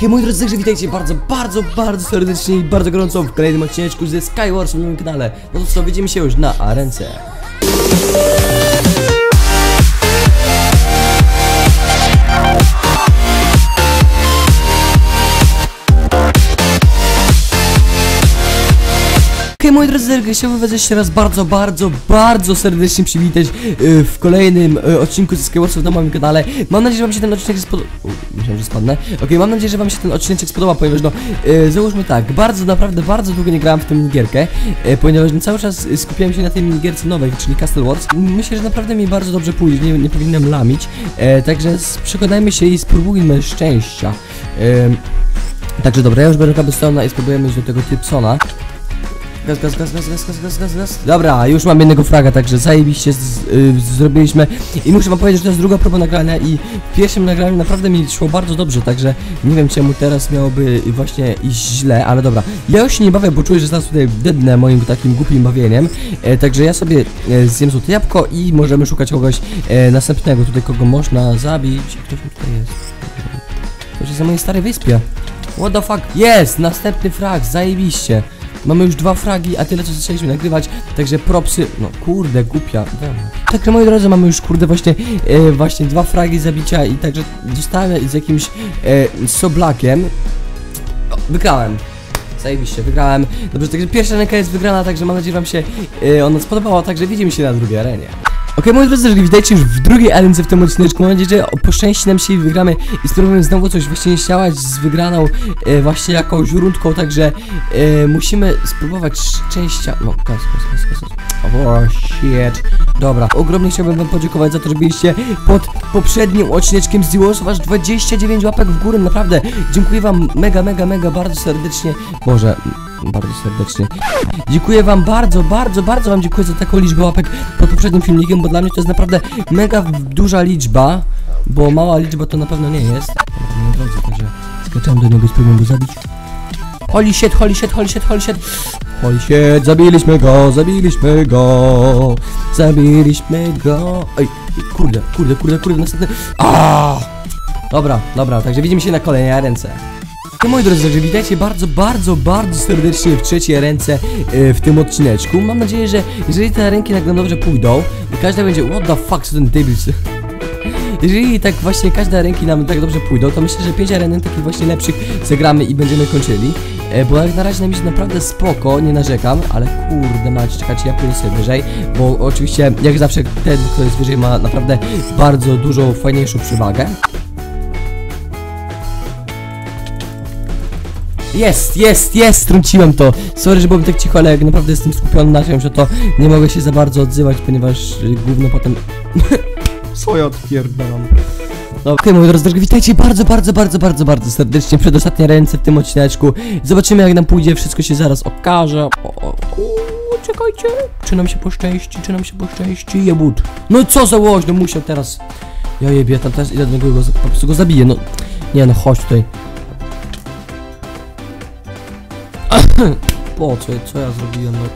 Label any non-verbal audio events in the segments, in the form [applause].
Okej, moi drodzy, także witajcie bardzo, bardzo, bardzo serdecznie i bardzo gorąco w kolejnym odcineczku ze Skywars na moim kanale. No to co, widzimy się już na arence. Okej, moi drodzy, chciałbym was jeszcze raz bardzo, bardzo, bardzo serdecznie przywitać y, w kolejnym y, odcinku ze Skywarsów na moim kanale. Mam nadzieję, że wam się ten odcinek spodobał. Myślałem, że spadnę. Okej, mam nadzieję, że wam się ten odcinek spodoba, ponieważ no, y, załóżmy tak, bardzo, naprawdę, bardzo długo nie grałem w tę minigierkę, ponieważ no, cały czas skupiałem się na tej minigierce nowej, czyli Castle Wars. Myślę, że naprawdę mi bardzo dobrze pójdzie, nie, nie powinienem lamić, e, także przekonajmy się i spróbujmy szczęścia. Także dobra, ja już będę kabelstona i spróbujemy iść do tego Typsona. Gaz, gaz, gaz, gaz, gaz, gaz, gaz, gaz, gaz. Dobra, już mam jednego fraga, także zajebiście z, y, zrobiliśmy. I muszę wam powiedzieć, że to jest druga próba nagrania i w pierwszym nagraniu naprawdę mi szło bardzo dobrze, także nie wiem czemu teraz miałoby właśnie iść źle, ale dobra. Ja już się nie bawię, bo czuję, że zaraz tutaj dednę moim takim głupim bawieniem. E, także ja sobie e, zjem złote jabłko i możemy szukać kogoś e, następnego, tutaj kogo można zabić. Ktoś mi tutaj jest. Ktoś jest na mojej starej wyspie. What the fuck? Jest! Następny frag, zajebiście. Mamy już dwa fragi, a tyle co zaczęliśmy nagrywać, także propsy, no kurde, głupia. Także moi drodzy, mamy już kurde właśnie, e, właśnie dwa fragi zabicia i także zostałem z jakimś e, soblakiem. O, wygrałem. Zajebiście, wygrałem. Dobrze, także pierwsza ręka jest wygrana, także mam nadzieję, że wam się e, ona spodobała, także widzimy się na drugiej arenie. Okej, moi drodzy, witajcie już w drugiej arence w tym odcineczku. Mam nadzieję, że poszczęści nam się i wygramy i spróbujemy znowu coś właśnie ściałać z wygraną e, właśnie jakąś rundką, także e, musimy spróbować szczęścia. No, kas, kas, kas, kas. O, shit. Dobra, ogromnie chciałbym wam podziękować za to, że byliście pod poprzednim odcineczkiem z Dios, wasz 29 łapek w górę, naprawdę. Dziękuję wam mega, mega, mega bardzo serdecznie. Boże, bardzo serdecznie. Dziękuję wam bardzo, bardzo, bardzo wam dziękuję za taką liczbę łapek pod poprzednim filmikiem, bo dla mnie to jest naprawdę mega duża liczba, bo mała liczba to na pewno nie jest. Moi drodzy, także skaczemy do niego i spróbujemy go zabić. Holy shit, holy shit, holy shit, holy shit. Holy shit, zabiliśmy go, zabiliśmy go. Zabiliśmy go. Ej, kurde, kurde, kurde, kurde, następny. A! Dobra, dobra, także widzimy się na kolejnej ręce. No moi drodzy, także witajcie bardzo, bardzo, bardzo serdecznie w trzeciej ręce e, w tym odcineczku. Mam nadzieję, że jeżeli te ręki nagle dobrze pójdą każda będzie, what the fuck, co ten debil [laughs] jeżeli tak właśnie każde ręki nam tak dobrze pójdą, to myślę, że 5 aren takich właśnie lepszych zagramy i będziemy kończyli. E, bo jak na razie nam idzie naprawdę spoko, nie narzekam, ale kurde mać, czekajcie, ja pójdę sobie wyżej, bo oczywiście jak zawsze ten, kto jest wyżej ma naprawdę bardzo dużą, fajniejszą przewagę. Jest, jest, jest, trąciłem to. Sorry, że byłem tak cicho, ale naprawdę jestem skupiony na tym, że to nie mogę się za bardzo odzywać, ponieważ y, gówno potem... [laughs] Swoje odpierdalam. No, okej, moi drodzy, witajcie bardzo, bardzo, bardzo, bardzo, bardzo serdecznie przed ostatniej ręce w tym odcineczku. Zobaczymy jak nam pójdzie, wszystko się zaraz okaże. O, o, o, czekajcie. Czy nam się poszczęści, czy nam się poszczęści? Jebut. No co za łoś, no musiał teraz... Ja jebie, tam teraz idę do niego, po prostu go zabiję, no. Nie no, chodź tutaj. [coughs] Po co, ja zrobiłem, no.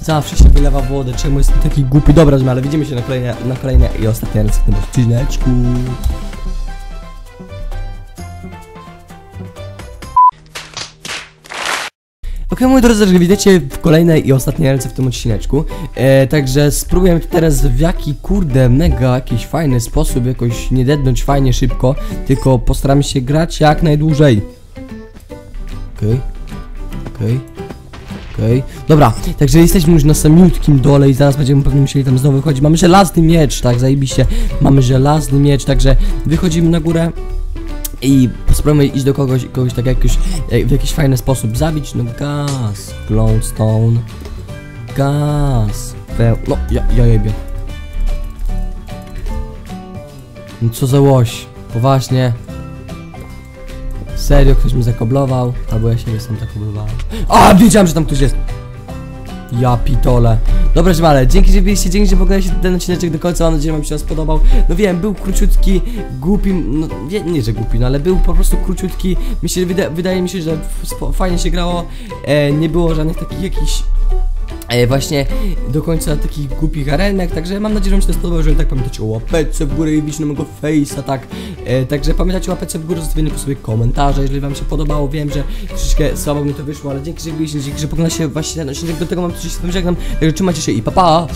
Zawsze się wylewa wodę, czemu jestem taki głupi? Dobra, ale widzimy się na kolejne, na kolejne i ostatnie ręce w tym odcineczku. Ok, moi drodzy, że widzicie w kolejnej i ostatniej ręce w tym odcineczku. E, także spróbuję teraz w jaki kurde mega jakiś fajny sposób jakoś nie dednąć fajnie szybko, tylko postaram się grać jak najdłużej. Okej, okej, okej. Dobra, także jesteśmy już na samiutkim dole i zaraz będziemy pewnie musieli tam znowu wychodzić. Mamy żelazny miecz, tak, zajebiście. Mamy żelazny miecz, także wychodzimy na górę. I spróbujemy iść do kogoś, kogoś tak jakoś, w jakiś fajny sposób zabić. No gaz, glowstone, gaz, we... No, ja, ja jebie. No co za łoś, poważnie. Serio, ktoś mnie zakoblował, albo ja siebie sam zakoblowałem. A, wiedziałem, że tam ktoś jest. Ja pitole. Dobra, żmale, dzięki, że byliście, dzięki, że oglądaliście ten odcineczek do końca, mam nadzieję, że wam się spodobał. No wiem, był króciutki, głupi, no nie, nie że głupi, no ale był po prostu króciutki. Mi się, wyda, wydaje mi się, że fajnie się grało, e, nie było żadnych takich jakichś właśnie do końca takich głupich arenek, także mam nadzieję, że wam się to spodobało, jeżeli tak pamiętacie o łapeczce w górę i wbić na mojego face'a, tak, e, także pamiętajcie o łapeczce w górę, zostawienie sobie komentarze, jeżeli wam się podobało, wiem, że troszeczkę słabo mi to wyszło, ale dzięki, że byliście, dzięki, że poglądacie właśnie ten odcinek, do tego mam coś z tym żegnam, także trzymajcie się i pa pa!